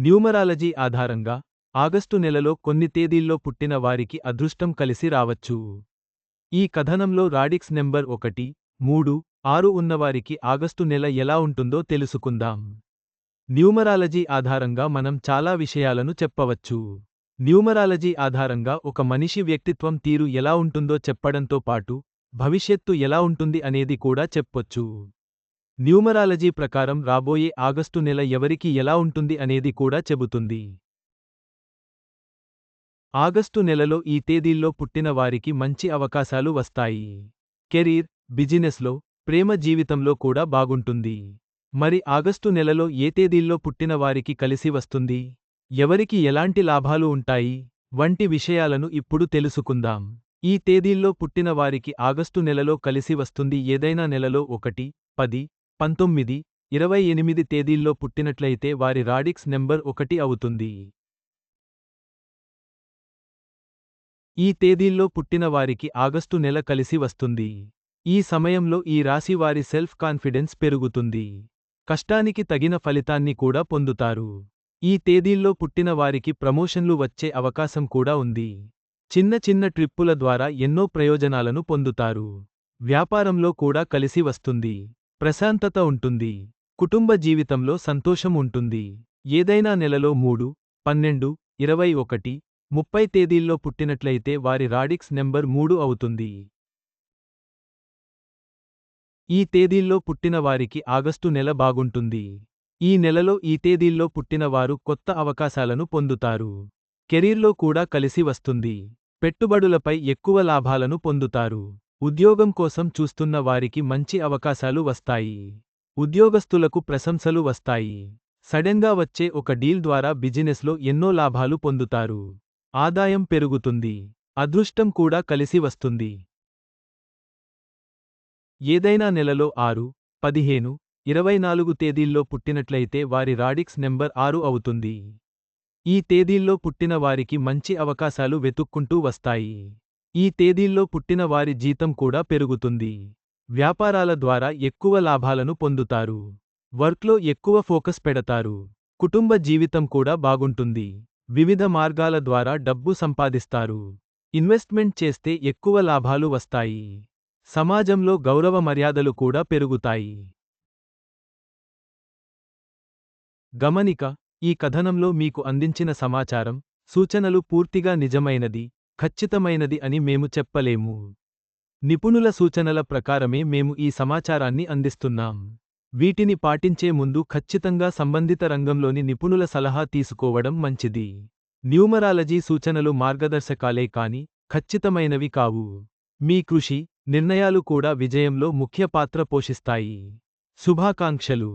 Numerology ఆధారంగా August నెలలో కొన్ని తేదీల్లో పుట్టిన వారికి అదృష్టం కలిసి రావచ్చు. ఈ కథనంలో రాడిక్స్ నెంబర్ ఒకటి మూడు ఆరు ఉన్నవారికి ఆగస్టు నెల ఎలా ఉంటుందో తెలుసుకుందాం. న్యూమరాలజీ ఆధారంగా మనం చాలా విషయాలను చెప్పవచ్చు. న్యూమరాలజీ ఆధారంగా ఒక మనిషి వ్యక్తిత్వం తీరు ఎలా ఉంటుందో చెప్పడంతో పాటు భవిష్యత్తు ఎలా ఉంటుంది అనేది కూడా చెప్పొచ్చు. న్యూమరాలజీ ప్రకారం రాబోయే ఆగస్టు నెల ఎవరికి ఎలా ఉంటుంది అనేది కూడా చెబుతుంది. ఆగస్టు నెలలో ఈ తేదీల్లో పుట్టిన వారికి మంచి అవకాశాలు వస్తాయి. కెరీర్ బిజినెస్లో ప్రేమ జీవితంలో కూడా బాగుంటుంది. మరి ఆగస్టు నెలలో ఏ తేదీల్లో పుట్టిన వారికి కలిసి వస్తుంది? ఎవరికి ఎలాంటి లాభాలు ఉంటాయి? వంటి విషయాలను ఇప్పుడు తెలుసుకుందాం. ఈ తేదీల్లో పుట్టిన వారికి ఆగస్టు నెలలో కలిసి వస్తుంది ఏదైనా నెలలో ఒకటి పది పంతొమ్మిది ఇరవై ఎనిమిది తేదీల్లో పుట్టినట్లయితే వారి రాడిక్స్ నెంబర్ ఒకటి అవుతుంది. ఈ తేదీల్లో పుట్టిన వారికి ఆగస్టు నెల కలిసి వస్తుంది. ఈ సమయంలో ఈ రాశి వారి సెల్ఫ్ కాన్ఫిడెన్స్ పెరుగుతుంది. కష్టానికి తగిన ఫలితాన్ని కూడా పొందుతారు. ఈ తేదీల్లో పుట్టిన వారికి ప్రమోషన్లు వచ్చే అవకాశం కూడా ఉంది. చిన్న చిన్న ట్రిప్పుల ద్వారా ఎన్నో ప్రయోజనాలను పొందుతారు. వ్యాపారంలో కూడా కలిసి వస్తుంది. ప్రశాంతత ఉంటుంది. కుటుంబ జీవితంలో సంతోషం ఉంటుంది. ఏదైనా నెలలో మూడు పన్నెండు ఇరవై ఒకటి ముప్పై తేదీల్లో పుట్టినట్లయితే వారి రాడిక్స్ నెంబర్ మూడు అవుతుంది. ఈ తేదీల్లో పుట్టిన వారికి ఆగస్టు నెల బాగుంటుంది. ఈ నెలలో ఈ తేదీల్లో పుట్టినవారు కొత్త అవకాశాలను పొందుతారు. కెరీర్లో కూడా కలిసి వస్తుంది. పెట్టుబడులపై ఎక్కువ లాభాలను పొందుతారు. ఉద్యోగం కోసం చూస్తున్న వారికి మంచి అవకాశాలు వస్తాయి. ఉద్యోగస్తులకు ప్రశంసలు వస్తాయి. సడెన్గా వచ్చే ఒక డీల్ ద్వారా బిజినెస్లో ఎన్నో లాభాలు పొందుతారు. ఆదాయం పెరుగుతుంది. అదృష్టం కూడా కలిసి వస్తుంది. ఏదైనా నెలలో ఆరు పదిహేను ఇరవై నాలుగు తేదీల్లో పుట్టినట్లయితే వారి రాడిక్స్ నెంబర్ ఆరు అవుతుంది. ఈ తేదీల్లో పుట్టిన వారికి మంచి అవకాశాలు వెతుక్కుంటూ వస్తాయి. ఈ తేదీల్లో పుట్టిన వారి జీతం కూడా పెరుగుతుంది. వ్యాపారాల ద్వారా ఎక్కువ లాభాలను పొందుతారు. వర్క్లో ఎక్కువ ఫోకస్ పెడతారు. కుటుంబ జీవితం కూడా బాగుంటుంది. వివిధ మార్గాల ద్వారా డబ్బు సంపాదిస్తారు. ఇన్వెస్ట్మెంట్ చేస్తే ఎక్కువ లాభాలు వస్తాయి. సమాజంలో గౌరవ మర్యాదలు కూడా పెరుగుతాయి. గమనిక ఈ కథనంలో మీకు అందించిన సమాచారం సూచనలు పూర్తిగా నిజమైనది. ఖచ్చితమైనది అని మేము చెప్పలేము. నిపుణుల సూచనల ప్రకారమే మేము ఈ సమాచారాన్ని అందిస్తున్నాం. వీటిని పాటించే ముందు ఖచ్చితంగా సంబంధిత రంగంలోని నిపుణుల సలహా తీసుకోవడం మంచిది. న్యూమరాలజీ సూచనలు మార్గదర్శకాలే కాని ఖచ్చితమైనవి కావు. మీ కృషి నిర్ణయాలు కూడా విజయంలో ముఖ్య పాత్ర పోషిస్తాయి. శుభాకాంక్షలు.